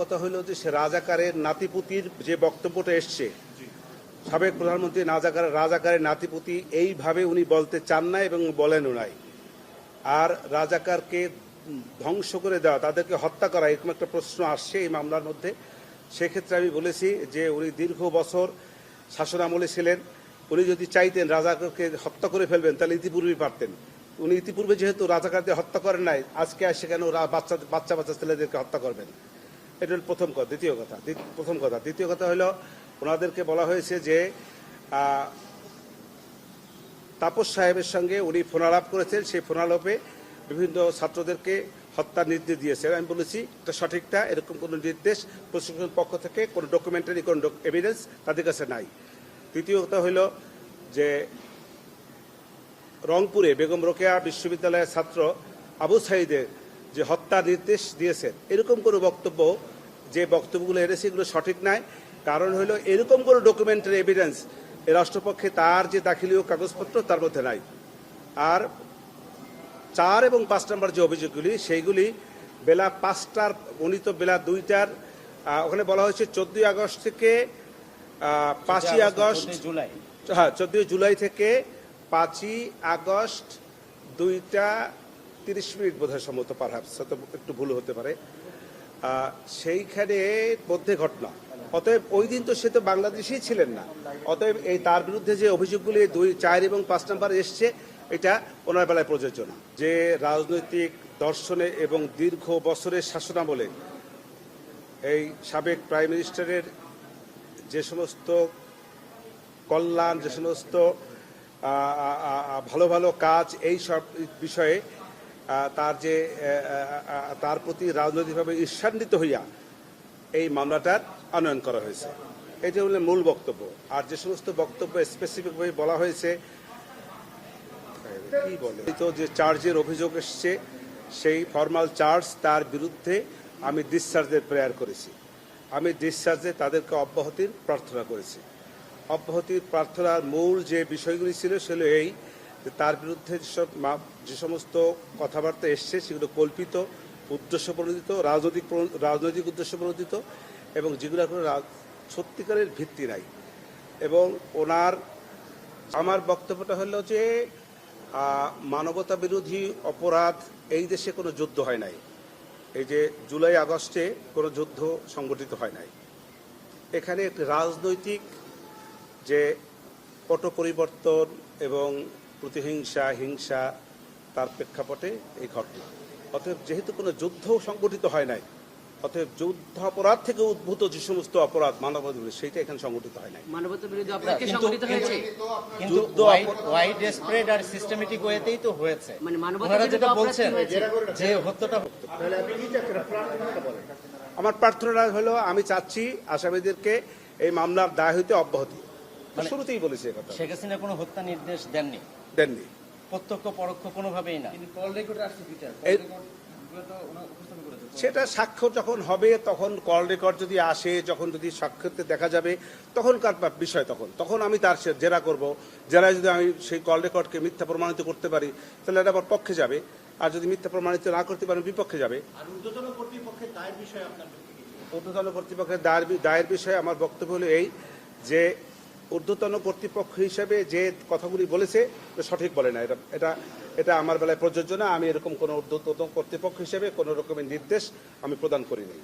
কথা হলো যে সে রাজাকারের নাতিপুতির যে বক্তব্যটা এসছে সাবেক প্রধানমন্ত্রী রাজাকার রাজাকারের নাতিপুতি এইভাবে উনি বলতে চান না এবং বলেনও নাই। আর রাজাকারকে ধ্বংস করে দেওয়া তাদেরকে হত্যা করা এরকম একটা প্রশ্ন আসছে এই মামলার মধ্যে। সেক্ষেত্রে আমি বলেছি যে উনি দীর্ঘ বছর শাসন আমলে ছিলেন। উনি যদি চাইতেন রাজাকারকে হত্যা করে ফেলবেন তাহলে ইতিপূর্বেই পারতেন। উনি ইতিপূর্বে যেহেতু রাজাকারদের হত্যা করেন নাই আজকে আসে কেন বাচ্চা বাচ্চা বাচ্চা ছেলেদেরকে হত্যা করবেন। এটা হল প্রথম কথা, দ্বিতীয় কথা প্রথম কথা। দ্বিতীয় কথা হলো, ওনাদেরকে বলা হয়েছে যে তাপস সাহেবের সঙ্গে উনি ফোনালাপ করেছেন, সেই ফোনালাপে বিভিন্ন ছাত্রদেরকে হত্যার নির্দেশ দিয়েছেন। আমি বলেছি, এটা সঠিকটা, এরকম কোনো নির্দেশ প্রশিক্ষণ পক্ষ থেকে, কোনো ডকুমেন্টারি কোনো এভিডেন্স তাদের কাছে নাই। তৃতীয় কথা হইল যে, রংপুরে বেগম রোকেয়া বিশ্ববিদ্যালয়ের ছাত্র আবু সাইদের যে হত্যা নির্দেশ দিয়েছেন, এরকম কোনো বক্তব্য যে বক্তব্যগুলো এনেছে এগুলো সঠিক নয় কারণ হলো এরকম কোনো ডকুমেন্টারি এভিডেন্স এ রাষ্ট্রপক্ষে তার যে দাখিলীয় কাগজপত্র তার মধ্যে নাই। আর চার এবং পাঁচ নম্বর যে অভিযোগগুলি সেইগুলি বেলা পাঁচটার উনি তো বেলা দুইটার ওখানে বলা হয়েছে চোদ্দই আগস্ট থেকে পাঁচই আগস্ট জুলাই। হ্যাঁ চোদ্দই জুলাই থেকে পাঁচই আগস্ট দুইটা তিরিশ মিনিট বোধ হয় সম্ভবত পারহাপস হয়তো একটু ভুল হতে পারে। সেইখানে মধ্যে ঘটনা। অতএব ওই দিন তো সে তো বাংলাদেশেই ছিলেন না। অতএব এই তার বিরুদ্ধে যে অভিযোগগুলি দুই, চার এবং পাঁচ নাম্বার এসছে, এটা ওনার বেলায় প্রযোজ্য না। যে রাজনৈতিক দর্শনে এবং দীর্ঘ বছরের শাসনামলে এই সাবেক প্রাইম মিনিস্টারের যে সমস্ত কল্যাণ, যে সমস্ত ভালো ভালো কাজ, এই সব বিষয়ে তার যে তার প্রতি রাজনৈতিকভাবে ঈর্ষান্বিত হইয়া এই মামলাটার আনয়ন করা হয়েছে। এটা হলো মূল বক্তব্য। আর যে সমস্ত বক্তব্য স্পেসিফিকভাবে বলা হয়েছে, কি বলে? তো যে চার্জের অভিযোগ এসছে, সেই ফর্মাল চার্জ তার বিরুদ্ধে আমি ডিসচার্জের প্রেয়ার করেছি। আমি ডিসচার্জে তাদেরকে অব্যাহতির প্রার্থনা করেছি। অব্যাহতির প্রার্থনার মূল যে বিষয়গুলি ছিল, সেগুলো এই তার বিরুদ্ধে যেসব যে সমস্ত কথাবার্তা এসছে, সেগুলো কল্পিত, উদ্দেশ্য প্রণোদিত, রাজনৈতিক রাজনৈতিক উদ্দেশ্য প্রণোদিত, এবং যেগুলো কোনো সত্যিকারের ভিত্তি নাই। এবং ওনার, আমার বক্তব্যটা হলো যে মানবতা বিরোধী অপরাধ এই দেশে কোনো যুদ্ধ হয় নাই। এই যে জুলাই আগস্টে কোনো যুদ্ধ সংগঠিত হয় নাই। এখানে একটি রাজনৈতিক যে পট পরিবর্তন এবং প্রতিহিংসা হিংসা তার প্রেক্ষাপটে এই ঘটনা। অতএব যেহেতু কোনো যুদ্ধ সংগঠিত হয় নাই অতএব যুদ্ধ অপরাধ থেকে উদ্ভূত যে সমস্ত অপরাধ মানবতা বিরোধী সেইটা এখানে সংগঠিত হয় নাই। মানবতা বিরোধী অপরাধ কি সংগঠিত হয়েছে? কিন্তু ওয়াইড স্প্রেড আর সিস্টেমেটিক ওয়েতেই তো হয়েছে। মানে মানবতা যেটা বলছেন কি? যে আমার প্রার্থনা হলো আমি চাচ্ছি আসামিদেরকে এই মামলার দায় হইতে অব্যাহতি। মানে- শুরুতেই বলেছি কথা। শেখ হাসিনা কোনো হত্যা নির্দেশ দেননি। দেননি। প্রত্যক্ষ পরোক্ষ কোনোভাবেই না। সেটা সাক্ষ্য যখন হবে তখন কল রেকর্ড যদি আসে যখন যদি সাক্ষ্যতে দেখা যাবে তখনকার বিষয় তখন। তখন আমি তার সে জেরা করব। জেরায় যদি আমি সেই কল রেকর্ডকে মিথ্যা প্রমাণিত করতে পারি তাহলে এটা আমার পক্ষে যাবে। আর যদি মিথ্যা প্রমাণিত না করতে পারি বিপক্ষে যাবে। ঊর্ধ্বতন কর্তৃপক্ষের দায়ের বিষয়ে আমার বক্তব্য হলো এই যে ঊর্ধ্বতন কর্তৃপক্ষ হিসেবে যে কথাগুলি বলেছে সঠিক বলে না। এটা এটা এটা আমার বেলায় প্রযোজ্য না। আমি এরকম কোনো ঊর্ধ্বতন কর্তৃপক্ষ হিসেবে কোনো রকমের নির্দেশ আমি প্রদান করিনি।